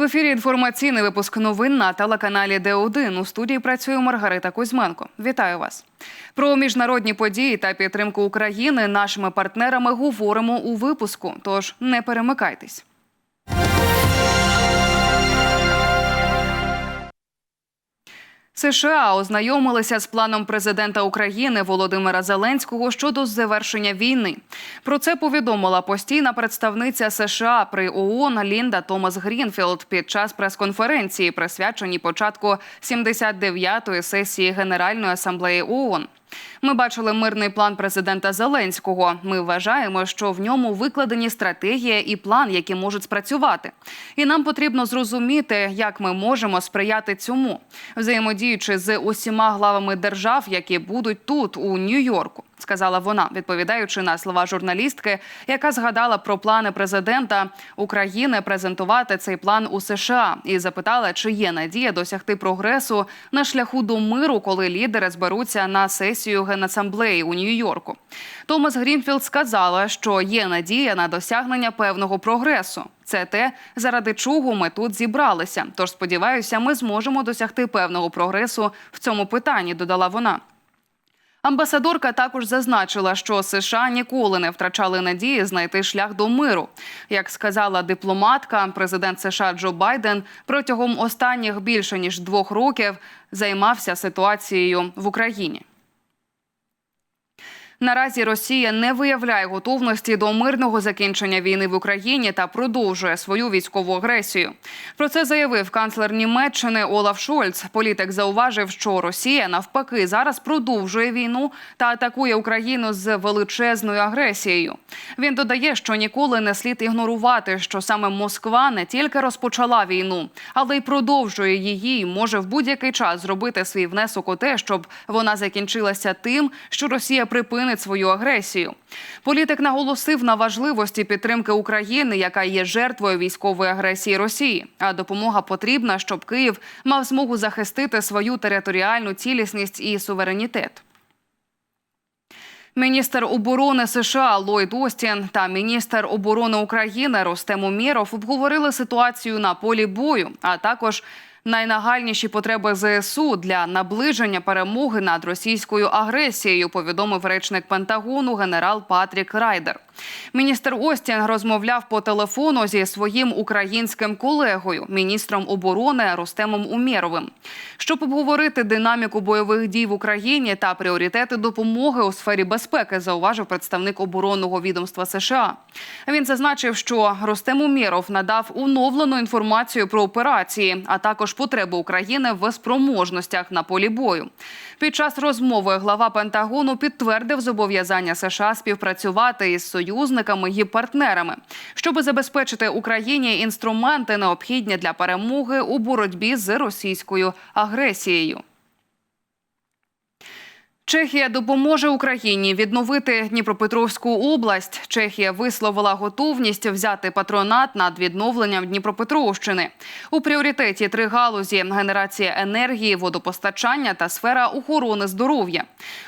В ефірі інформаційний випуск новин на телеканалі Д1. У студії працює Маргарита Кузьменко. Вітаю вас. Про міжнародні події та підтримку України нашими партнерами говоримо у випуску. Тож не перемикайтесь. США ознайомилися з планом президента України Володимира Зеленського щодо завершення війни. Про це повідомила постійна представниця США при ООН Лінда Томас Грінфілд під час прес-конференції, присвяченій початку 79-ї сесії Генеральної асамблеї ООН. Ми бачили мирний план президента Зеленського. Ми вважаємо, що в ньому викладені стратегія і план, які можуть спрацювати. І нам потрібно зрозуміти, як ми можемо сприяти цьому, взаємодіючи з усіма главами держав, які будуть тут, у Нью-Йорку. Сказала вона, відповідаючи на слова журналістки, яка згадала про плани президента України презентувати цей план у США і запитала, чи є надія досягти прогресу на шляху до миру, коли лідери зберуться на сесію генасамблеї у Нью-Йорку. Томас Грінфілд сказала, що є надія на досягнення певного прогресу. Це те, заради чого ми тут зібралися. Тож сподіваюся, ми зможемо досягти певного прогресу в цьому питанні. Додала вона. Амбасадорка також зазначила, що США ніколи не втрачали надії знайти шлях до миру. Як сказала дипломатка, президент США Джо Байден протягом останніх більше ніж двох років займався ситуацією в Україні. Наразі Росія не виявляє готовності до мирного закінчення війни в Україні та продовжує свою військову агресію. Про це заявив канцлер Німеччини Олаф Шольц. Політик зауважив, що Росія навпаки зараз продовжує війну та атакує Україну з величезною агресією. Він додає, що ніколи не слід ігнорувати, що саме Москва не тільки розпочала війну, але й продовжує її і може в будь-який час зробити свій внесок у те, щоб вона закінчилася тим, що Росія припинить свою агресію. Політик наголосив на важливості підтримки України, яка є жертвою військової агресії Росії. А допомога потрібна, щоб Київ мав змогу захистити свою територіальну цілісність і суверенітет. Міністр оборони США Ллойд Остін та міністр оборони України Ростем Умєров обговорили ситуацію на полі бою, а також найнагальніші потреби ЗСУ для наближення перемоги над російською агресією. Повідомив речник Пентагону генерал Патрік Райдер. Міністр Остін розмовляв по телефону зі своїм українським колегою, міністром оборони Ростемом Умєровим, щоб обговорити динаміку бойових дій в Україні та пріоритети допомоги у сфері безпеки, зауважив представник оборонного відомства США. Він зазначив, що Ростем Умєров надав оновлену інформацію про операції, а також потреби України в спроможностях на полі бою. Під час розмови глава Пентагону підтвердив зобов'язання США співпрацювати із союзниками і партнерами, щоб забезпечити Україні інструменти, необхідні для перемоги у боротьбі з російською агресією. Чехія допоможе Україні відновити Дніпропетровську область. Чехія висловила готовність взяти патронат над відновленням Дніпропетровщини. У пріоритеті три галузі: генерація енергії, водопостачання та сфера охорони здоров'я.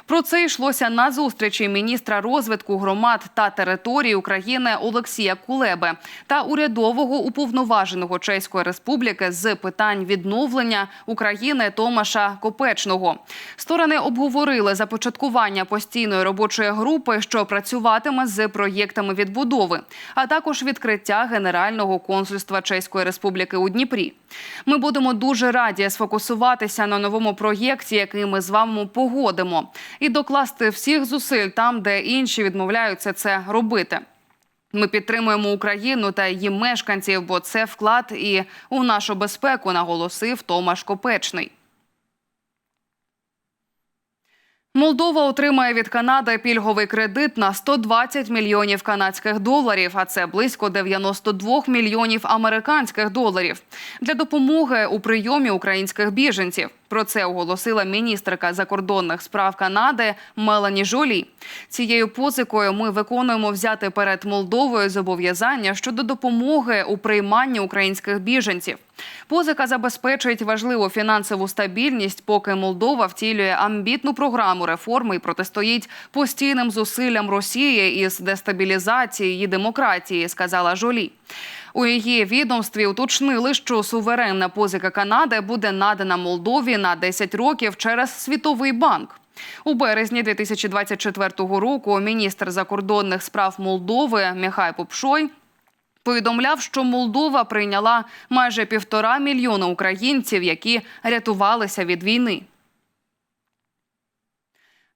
Про це йшлося на зустрічі міністра розвитку громад та територій України Олексія Кулеби та урядового уповноваженого Чеської Республіки з питань відновлення України Томаша Копечного. Сторони обговорили започаткування постійної робочої групи, що працюватиме з проєктами відбудови, а також відкриття Генерального консульства Чеської Республіки у Дніпрі. Ми будемо дуже раді сфокусуватися на новому проєкті, який ми з вами погодимо, і докласти всіх зусиль там, де інші відмовляються це робити. Ми підтримуємо Україну та її мешканців, бо це вклад і у нашу безпеку, наголосив Томаш Копечний. Молдова отримає від Канади пільговий кредит на 120 мільйонів канадських доларів, а це близько 92 мільйонів американських доларів для допомоги у прийомі українських біженців. Про це оголосила міністерка закордонних справ Канади Мелані Жолі. Цією позикою ми виконуємо взяти перед Молдовою зобов'язання щодо допомоги у прийманні українських біженців. Позика забезпечить важливу фінансову стабільність, поки Молдова втілює амбітну програму реформи і протистоїть постійним зусиллям Росії із дестабілізації її демократії, сказала Жолі. У її відомстві уточнили, що суверенна позика Канади буде надана Молдові на 10 років через Світовий банк. У березні 2024 року міністр закордонних справ Молдови Міхай Попшой повідомляв, що Молдова прийняла майже півтора мільйона українців, які рятувалися від війни.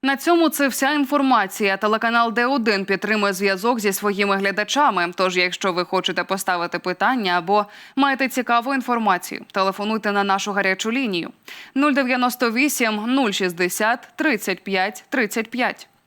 На цьому це вся інформація. Телеканал Д1 підтримує зв'язок зі своїми глядачами. Тож, якщо ви хочете поставити питання або маєте цікаву інформацію, телефонуйте на нашу гарячу лінію 098 060 35 35.